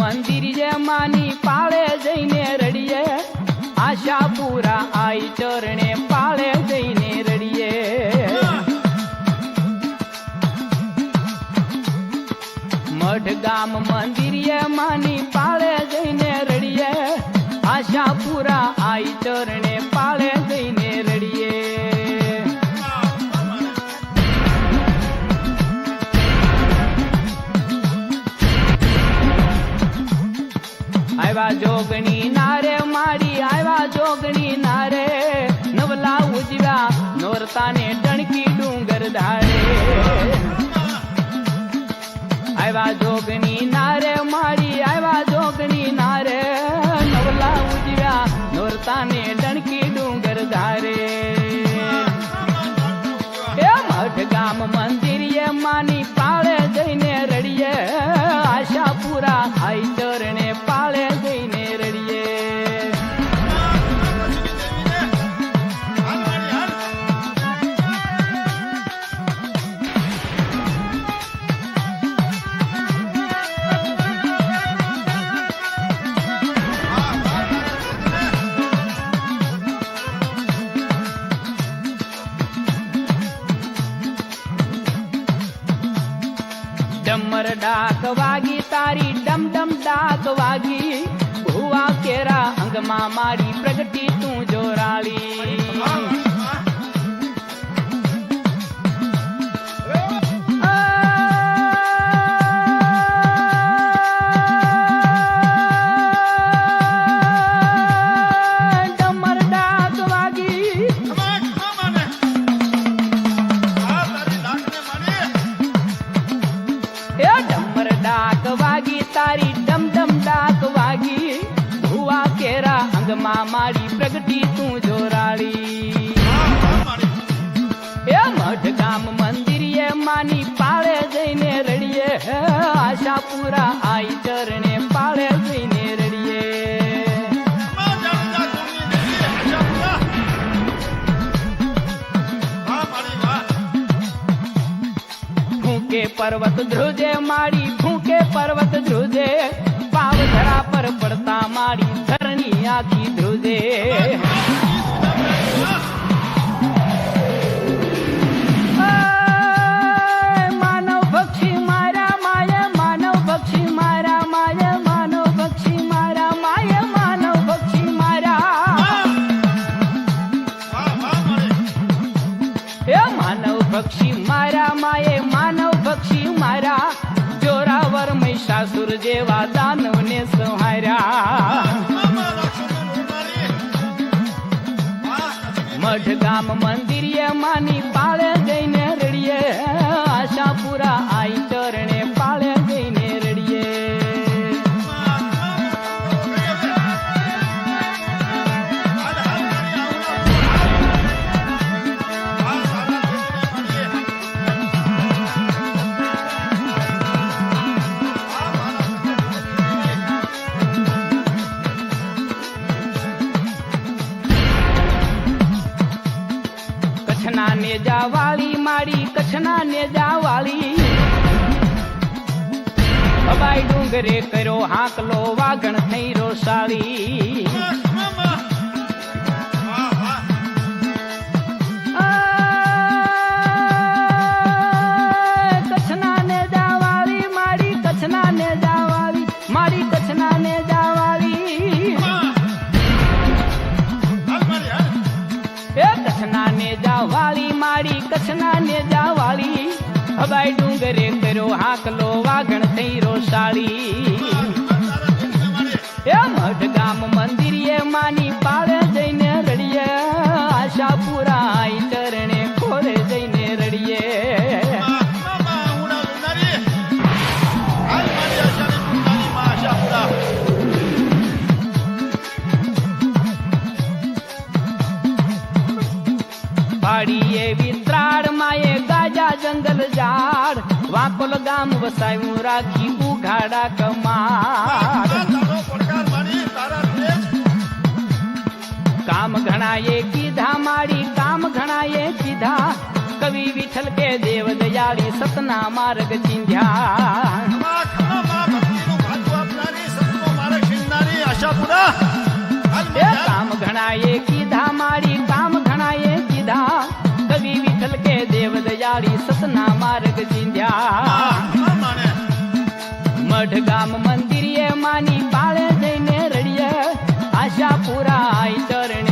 મંદિર જે માની પાળે જઈને રડીએ આશાપુરા આઈ ચરણે પાળે જઈને રડીએ મઢ ગામ મંદિર માની રાજોગણી નારે માડી આયા जोगણી નારે નવલા ઉજીવા નોરતાને ડણકી ડુંગર ધારે આયા जोगણી નારે માડી આયા जोगણી નારે નવલા ઉજીવા નોરતાને ડણકી ડુંગર ધારે એ ભાગજામ મંદિર એ માની પર ડાક વાગી તારી ડમ ડમ ડાક વાગી ભુવા કેરા અંગમાં મારી પ્રગટ માં મારી પ્રગટી તું જોરાળી એ મઢ ગામ મંદિરે માની પાળે જઈને રડીએ આશાપુરા આઈ ચરણે પાળે જઈને રડીએ ભૂકે પર્વત ધ્રુજે મારી ભૂકે પર્વત ધ્રુજે પાવધરા પર પડતા મારી ની આખી ધ્રુજે પક્ષી મારા માએ માનવ પક્ષી મારા જોરાવર મહિષાસુર જેવા ಮನೆ કચ્છના નેજાવાળી મારી કચ્છના નેજાવાળી અબાઈ ડુંગરે કર્યો હાકલો વાગણ થઈ રોસાળી ને જાવાળી મારી કચ્છના ને જાવાળી હબાઈ ડુંગરે કરો હાકલો વાગણ થઈ રોસાળી ભાડી એવી ત્રાળ માએ ગાજા જંગલ ઝાડ વાકોલ ગામ વસાયું રાખી ઉઘાડા કમાર કામ ઘણાએ કીધા મારી કામ ઘણાએ કીધા કવિ વિઠ્ઠલ કે દેવ દયાળી સતના માર્ગ ચીંધ્યા કામ ઘણાએ કીધા જાળી સતના માર્ગ જીંધ્યા મઢ ગામ મંદિર એ માની પાળે જઈને રડીએ આશા પુરા ચરણે